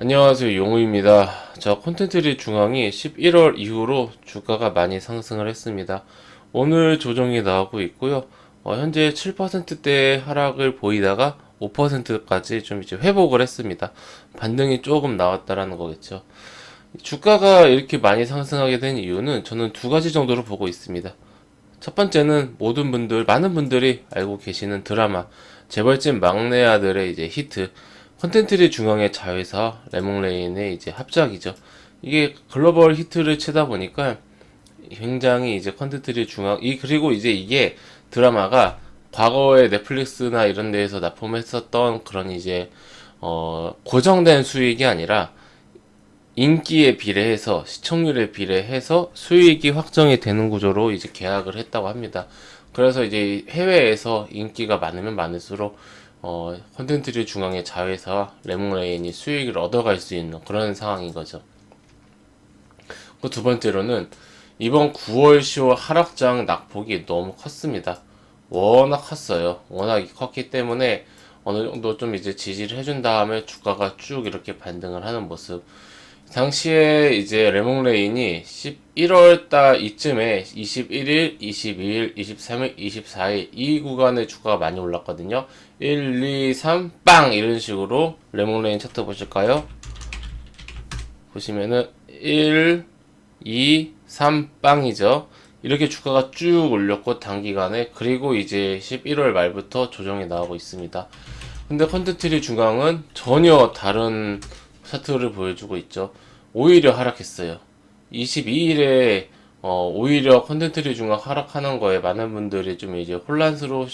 안녕하세요 용우입니다. 저 콘텐츠리 중앙이 11월 이후로 주가가 많이 상승을 했습니다. 오늘 조정이 나오고 있고요. 어, 현재 7%대 하락을 보이다가 5%까지 좀 이제 회복을 했습니다. 반등이 조금 나왔다라는 거겠죠. 주가가 이렇게 많이 상승하게 된 이유는 저는 두 가지 정도로 보고 있습니다. 첫 번째는 모든 분들, 많은 분들이 알고 계시는 드라마, 재벌집 막내 아들의 이제 히트, 컨텐츠리 중앙의 자회사 레몽레인의 이제 합작이죠. 이게 글로벌 히트를 치다 보니까 굉장히 이제 컨텐츠리 중앙, 이, 그리고 이제 이게 드라마가 과거에 넷플릭스나 이런 데에서 납품했었던 그런 이제, 어, 고정된 수익이 아니라 인기에 비례해서 시청률에 비례해서 수익이 확정이 되는 구조로 이제 계약을 했다고 합니다. 그래서 이제 해외에서 인기가 많으면 많을수록 어 콘텐츠를 중앙의 자회사 레몽레인이 수익을 얻어갈 수 있는 그런 상황인 거죠. 그 두 번째로는 이번 9월 10월 하락장 낙폭이 너무 컸습니다. 워낙 컸어요. 워낙 컸기 때문에 어느 정도 좀 이제 지지를 해준 다음에 주가가 쭉 이렇게 반등을 하는 모습. 당시에 이제 레몽레인이 11월 달 이쯤에 21일, 22일, 23일, 24일 이 구간에 주가가 많이 올랐거든요. 1, 2, 3, 빵! 이런 식으로 레몽레인 차트 보실까요? 보시면은 1, 2, 3, 빵이죠. 이렇게 주가가 쭉 올렸고 단기간에 그리고 이제 11월 말부터 조정이 나오고 있습니다. 근데 컨텐츠리 중앙은 전혀 다른 차트를 보여주고 있죠. 오히려 하락했어요. 22일에 어, 오히려 컨텐츠리 중앙 하락하는 거에 많은 분들이 좀 이제 혼란스러워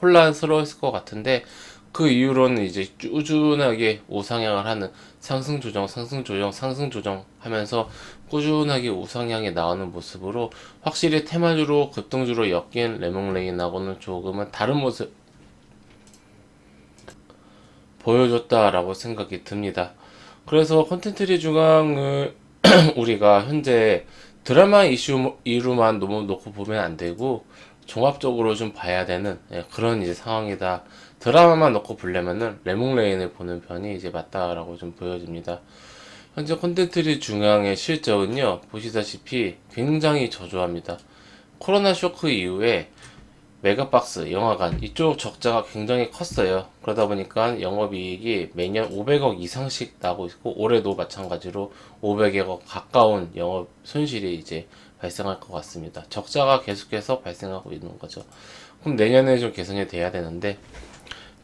혼란스러웠을 것 같은데 그 이후로는 이제 꾸준하게 우상향을 하는 상승 조정, 상승 조정, 상승 조정 하면서 꾸준하게 우상향에 나오는 모습으로 확실히 테마주로 급등주로 엮인 레몽레인하고는 조금은 다른 모습 보여줬다라고 생각이 듭니다. 그래서 콘텐츠리 중앙을 우리가 현재 드라마 이슈 이루만 너무 놓고 보면 안 되고 종합적으로 좀 봐야 되는 예, 그런 이제 상황이다. 드라마만 놓고 보려면은 레몽레인을 보는 편이 이제 맞다라고 좀 보여집니다. 현재 콘텐츠리 중앙의 실적은요 보시다시피 굉장히 저조합니다. 코로나 쇼크 이후에 메가박스, 영화관 이쪽 적자가 굉장히 컸어요. 그러다 보니까 영업이익이 매년 500억 이상씩 나고 있고 올해도 마찬가지로 500억 가까운 영업 손실이 이제 발생할 것 같습니다. 적자가 계속해서 발생하고 있는 거죠. 그럼 내년에 좀 개선이 돼야 되는데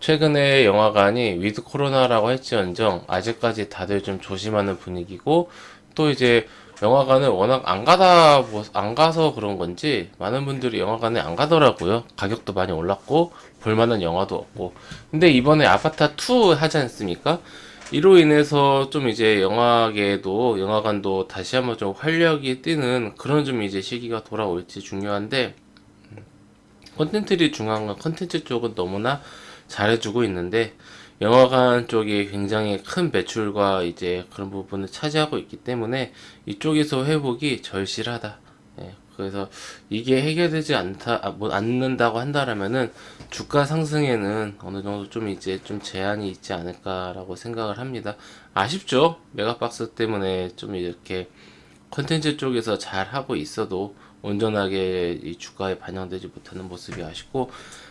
최근에 영화관이 위드 코로나라고 할지언정 아직까지 다들 좀 조심하는 분위기고 또 이제 영화관을 워낙 안 가다 뭐, 안 가서 그런 건지 많은 분들이 영화관에 안 가더라고요. 가격도 많이 올랐고 볼만한 영화도 없고. 근데 이번에 아바타 2 하지 않습니까? 이로 인해서 좀 이제 영화계도 영화관도 다시 한번 좀 활력이 뛰는 그런 좀 이제 시기가 돌아올지 중요한데 콘텐츠리 중앙과 콘텐츠 쪽은 너무나 잘해주고 있는데 영화관 쪽이 굉장히 큰 매출과 이제 그런 부분을 차지하고 있기 때문에 이쪽에서 회복이 절실하다. 예, 그래서 이게 해결되지 않다, 아, 뭐 않는다고 한다라면은 주가 상승에는 어느 정도 좀 이제 좀 제한이 있지 않을까라고 생각을 합니다. 아쉽죠? 메가박스 때문에 좀 이렇게 컨텐츠 쪽에서 잘 하고 있어도 온전하게 이 주가에 반영되지 못하는 모습이 아쉽고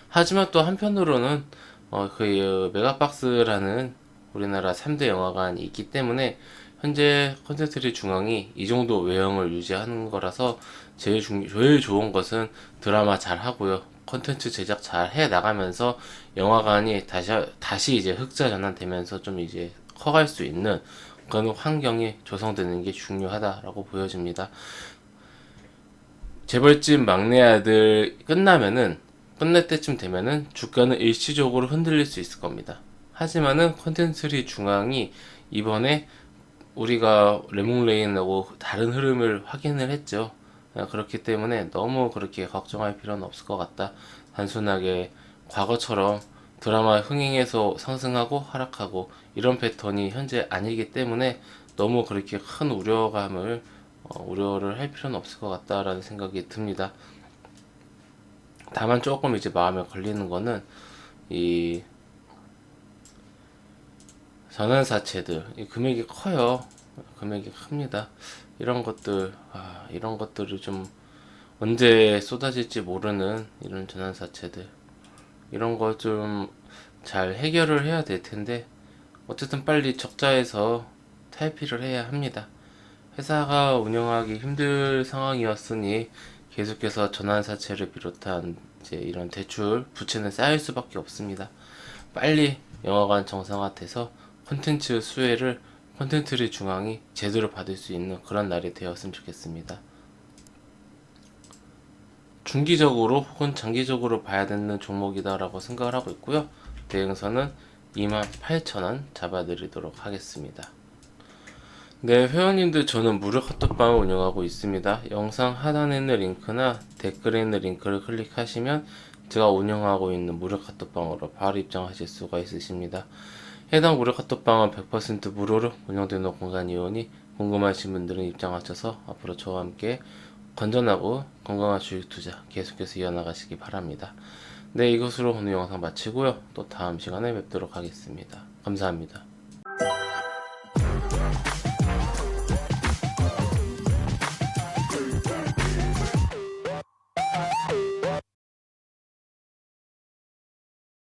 하지만 또 한편으로는 어, 그 메가박스라는 우리나라 3대 영화관이 있기 때문에 현재 콘텐츠리 중앙이 이 정도 외형을 유지하는 거라서 제일 중, 제일 좋은 것은 드라마 잘 하고요. 콘텐츠 제작 잘 해 나가면서 영화관이 다시, 다시 이제 흑자 전환되면서 좀 이제 커갈 수 있는 그런 환경이 조성되는 게 중요하다라고 보여집니다. 재벌집 막내 아들 끝나면은 끝날 때쯤 되면은 주가는 일시적으로 흔들릴 수 있을 겁니다. 하지만은 컨텐츠리 중앙이 이번에 우리가 레몽레인하고 다른 흐름을 확인을 했죠. 아, 그렇기 때문에 너무 그렇게 걱정할 필요는 없을 것 같다. 단순하게 과거처럼 드라마 흥행에서 상승하고 하락하고 이런 패턴이 현재 아니기 때문에 너무 그렇게 큰 우려감을 어, 우려를 할 필요는 없을 것 같다라는 생각이 듭니다. 다만 조금 이제 마음에 걸리는 거는 이 전환사채들 이 금액이 커요. 금액이 큽니다. 이런 것들 아, 이런 것들을 좀 언제 쏟아질지 모르는 이런 전환사채들 이런 거 좀 잘 해결을 해야 될 텐데 어쨌든 빨리 적자에서 탈피를 해야 합니다. 회사가 운영하기 힘들 상황이었으니 계속해서 전환사채를 비롯한 이제 이런 대출 부채는 쌓일 수밖에 없습니다. 빨리 영화관 정상화돼서 콘텐츠 수혜를 콘텐츠리 중앙이 제대로 받을 수 있는 그런 날이 되었으면 좋겠습니다. 중기적으로 혹은 장기적으로 봐야 되는 종목이다라고 생각을 하고 있고요. 대응선은 28,000원 잡아드리도록 하겠습니다. 네, 회원님들 저는 무료 카톡방을 운영하고 있습니다. 영상 하단에 있는 링크나 댓글에 있는 링크를 클릭하시면 제가 운영하고 있는 무료 카톡방으로 바로 입장하실 수가 있으십니다. 해당 무료 카톡방은 100% 무료로 운영되는 공간이오니 궁금하신 분들은 입장하셔서 앞으로 저와 함께 건전하고 건강한 주식 투자 계속해서 이어나가시기 바랍니다. 네, 이것으로 오늘 영상 마치고요. 또 다음 시간에 뵙도록 하겠습니다. 감사합니다.